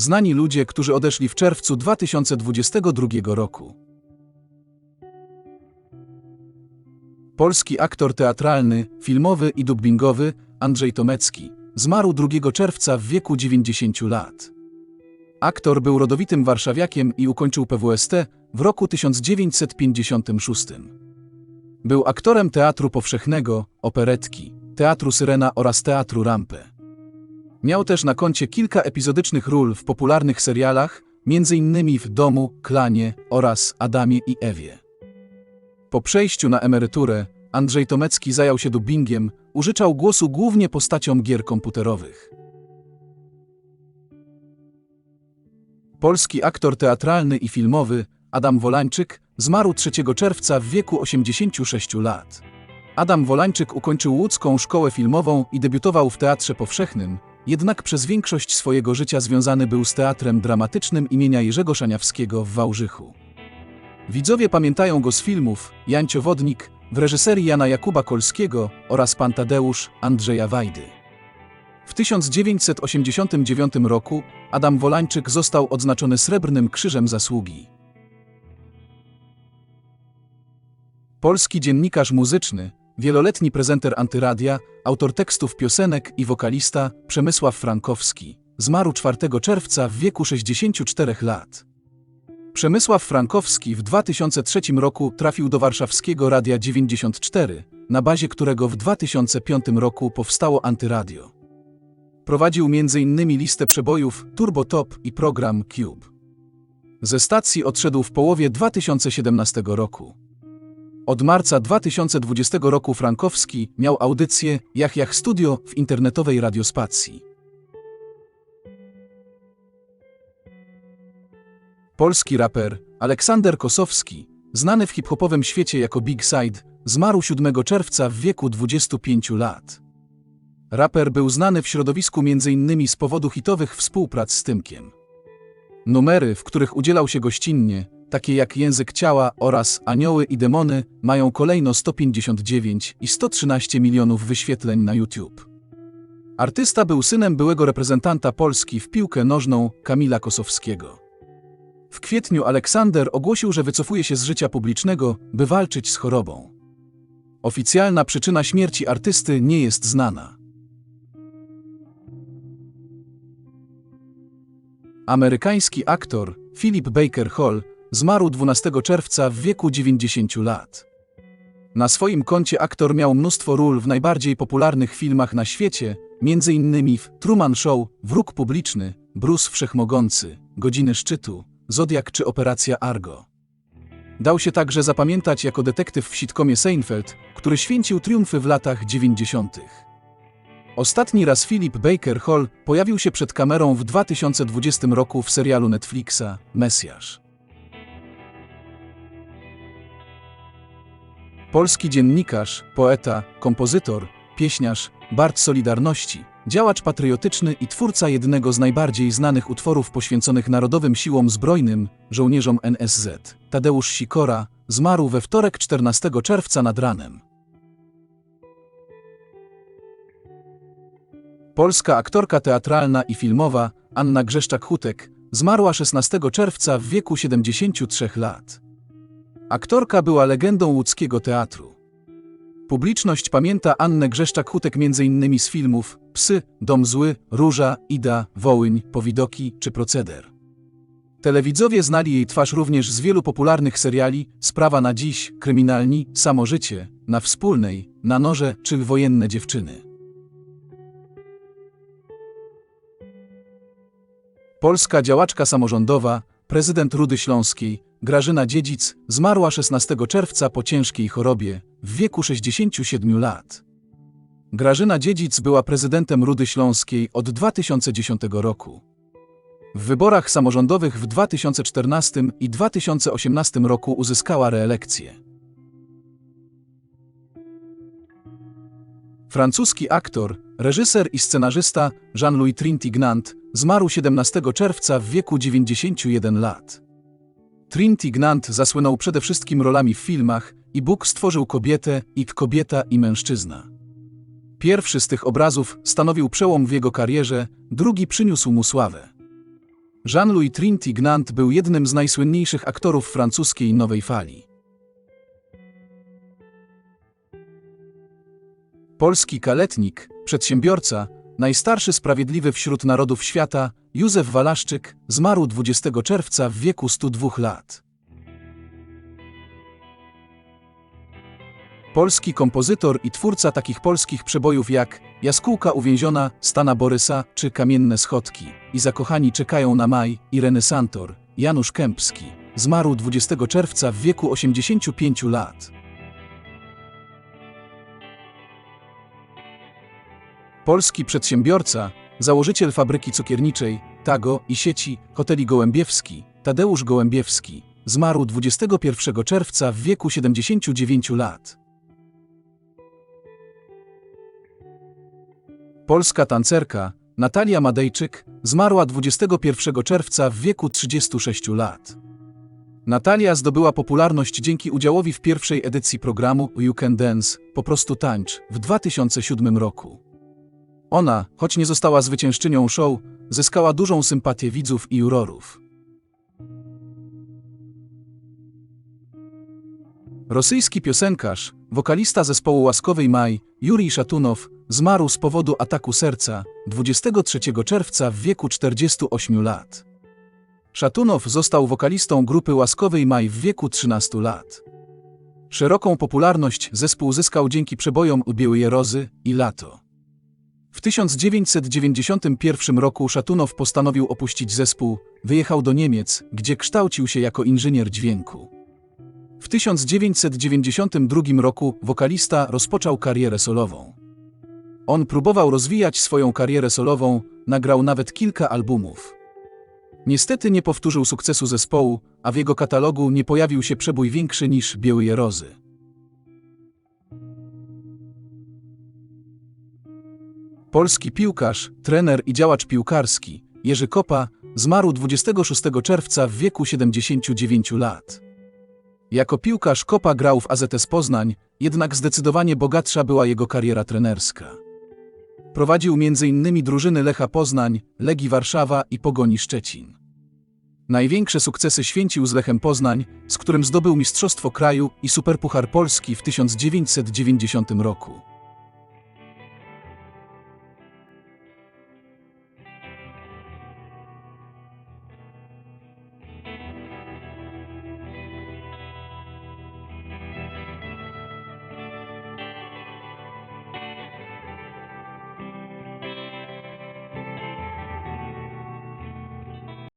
Znani ludzie, którzy odeszli w czerwcu 2022 roku. Polski aktor teatralny, filmowy i dubbingowy Andrzej Tomecki zmarł 2 czerwca w wieku 90 lat. Aktor był rodowitym warszawiakiem i ukończył PWST w roku 1956. Był aktorem Teatru Powszechnego, operetki, Teatru Syrena oraz Teatru Rampę. Miał też na koncie kilka epizodycznych ról w popularnych serialach, m.in. w Domu, Klanie oraz Adamie i Ewie. Po przejściu na emeryturę Andrzej Tomecki zajął się dubbingiem, użyczał głosu głównie postaciom gier komputerowych. Polski aktor teatralny i filmowy Adam Wolańczyk zmarł 3 czerwca w wieku 86 lat. Adam Wolańczyk ukończył łódzką szkołę filmową i debiutował w Teatrze Powszechnym, jednak przez większość swojego życia związany był z teatrem dramatycznym imienia Jerzego Szaniawskiego w Wałżychu. Widzowie pamiętają go z filmów Jancio Wodnik w reżyserii Jana Jakuba Kolskiego oraz Pan Tadeusz Andrzeja Wajdy. W 1989 roku Adam Wolańczyk został odznaczony Srebrnym Krzyżem Zasługi. Polski dziennikarz muzyczny, wieloletni prezenter antyradia, autor tekstów piosenek i wokalista Przemysław Frankowski zmarł 4 czerwca w wieku 64 lat. Przemysław Frankowski w 2003 roku trafił do warszawskiego Radia 94, na bazie którego w 2005 roku powstało Antyradio. Prowadził m.in. listę przebojów Turbo Top i program Cube. Ze stacji odszedł w połowie 2017 roku. Od marca 2020 roku Frankowski miał audycję Jach Jach Studio w internetowej radiospacji. Polski raper Aleksander Kosowski, znany w hip-hopowym świecie jako Big Side, zmarł 7 czerwca w wieku 25 lat. Raper był znany w środowisku m.in. z powodu hitowych współprac z Tymkiem. Numery, w których udzielał się gościnnie, takie jak Język Ciała oraz Anioły i Demony, mają kolejno 159 i 113 milionów wyświetleń na YouTube. Artysta był synem byłego reprezentanta Polski w piłkę nożną Kamila Kosowskiego. W kwietniu Aleksander ogłosił, że wycofuje się z życia publicznego, by walczyć z chorobą. Oficjalna przyczyna śmierci artysty nie jest znana. Amerykański aktor Philip Baker Hall zmarł 12 czerwca w wieku 90 lat. Na swoim koncie aktor miał mnóstwo ról w najbardziej popularnych filmach na świecie, m.in. w Truman Show, Wróg Publiczny, Bruce Wszechmogący, Godziny Szczytu, Zodiak czy Operacja Argo. Dał się także zapamiętać jako detektyw w sitcomie Seinfeld, który święcił triumfy w latach 90. Ostatni raz Philip Baker Hall pojawił się przed kamerą w 2020 roku w serialu Netflixa Mesjasz. Polski dziennikarz, poeta, kompozytor, pieśniarz, Bart Solidarności, działacz patriotyczny i twórca jednego z najbardziej znanych utworów poświęconych Narodowym Siłom Zbrojnym, żołnierzom NSZ, Tadeusz Sikora, zmarł we wtorek 14 czerwca nad ranem. Polska aktorka teatralna i filmowa Anna Grzeszczak-Hutek zmarła 16 czerwca w wieku 73 lat. Aktorka była legendą łódzkiego teatru. Publiczność pamięta Annę Grzeszczak-Hutek m.in. z filmów Psy, Dom Zły, Róża, Ida, Wołyń, Powidoki czy Proceder. Telewidzowie znali jej twarz również z wielu popularnych seriali Sprawa na dziś, Kryminalni, Samo życie, Na wspólnej, Na noże czy Wojenne dziewczyny. Polska działaczka samorządowa, prezydent Rudy Śląskiej, Grażyna Dziedzic, zmarła 16 czerwca po ciężkiej chorobie, w wieku 67 lat. Grażyna Dziedzic była prezydentem Rudy Śląskiej od 2010 roku. W wyborach samorządowych w 2014 i 2018 roku uzyskała reelekcję. Francuski aktor, reżyser i scenarzysta Jean-Louis Trintignant zmarł 17 czerwca w wieku 91 lat. Trintignant zasłynął przede wszystkim rolami w filmach i Bóg stworzył kobietę i kobieta i mężczyzna. Pierwszy z tych obrazów stanowił przełom w jego karierze, drugi przyniósł mu sławę. Jean-Louis Trintignant był jednym z najsłynniejszych aktorów francuskiej nowej fali. Polski kaletnik, przedsiębiorca, najstarszy sprawiedliwy wśród narodów świata, Józef Walaszczyk, zmarł 20 czerwca w wieku 102 lat. Polski kompozytor i twórca takich polskich przebojów jak Jaskółka uwięziona, Stana Borysa czy Kamienne schodki i Zakochani czekają na maj i Renesantor, Janusz Kępski, zmarł 20 czerwca w wieku 85 lat. Polski przedsiębiorca, założyciel fabryki cukierniczej, Tago i sieci hoteli Gołębiewski, Tadeusz Gołębiewski, zmarł 21 czerwca w wieku 79 lat. Polska tancerka Natalia Madejczyk zmarła 21 czerwca w wieku 36 lat. Natalia zdobyła popularność dzięki udziałowi w pierwszej edycji programu You Can Dance, po prostu tańcz, w 2007 roku. Ona, choć nie została zwyciężczynią show, zyskała dużą sympatię widzów i jurorów. Rosyjski piosenkarz, wokalista zespołu Łaskowej Maj, Jurij Szatunow, zmarł z powodu ataku serca 23 czerwca w wieku 48 lat. Szatunow został wokalistą grupy Łaskowej Maj w wieku 13 lat. Szeroką popularność zespół zyskał dzięki przebojom Białej Rozy i Lato. W 1991 roku Szatunow postanowił opuścić zespół, wyjechał do Niemiec, gdzie kształcił się jako inżynier dźwięku. W 1992 roku wokalista rozpoczął karierę solową. On próbował rozwijać swoją karierę solową, nagrał nawet kilka albumów. Niestety nie powtórzył sukcesu zespołu, a w jego katalogu nie pojawił się przebój większy niż Białe Rozy. Polski piłkarz, trener i działacz piłkarski Jerzy Kopa zmarł 26 czerwca w wieku 79 lat. Jako piłkarz Kopa grał w AZS Poznań, jednak zdecydowanie bogatsza była jego kariera trenerska. Prowadził m.in. drużyny Lecha Poznań, Legii Warszawa i Pogoni Szczecin. Największe sukcesy święcił z Lechem Poznań, z którym zdobył Mistrzostwo Kraju i Superpuchar Polski w 1990 roku.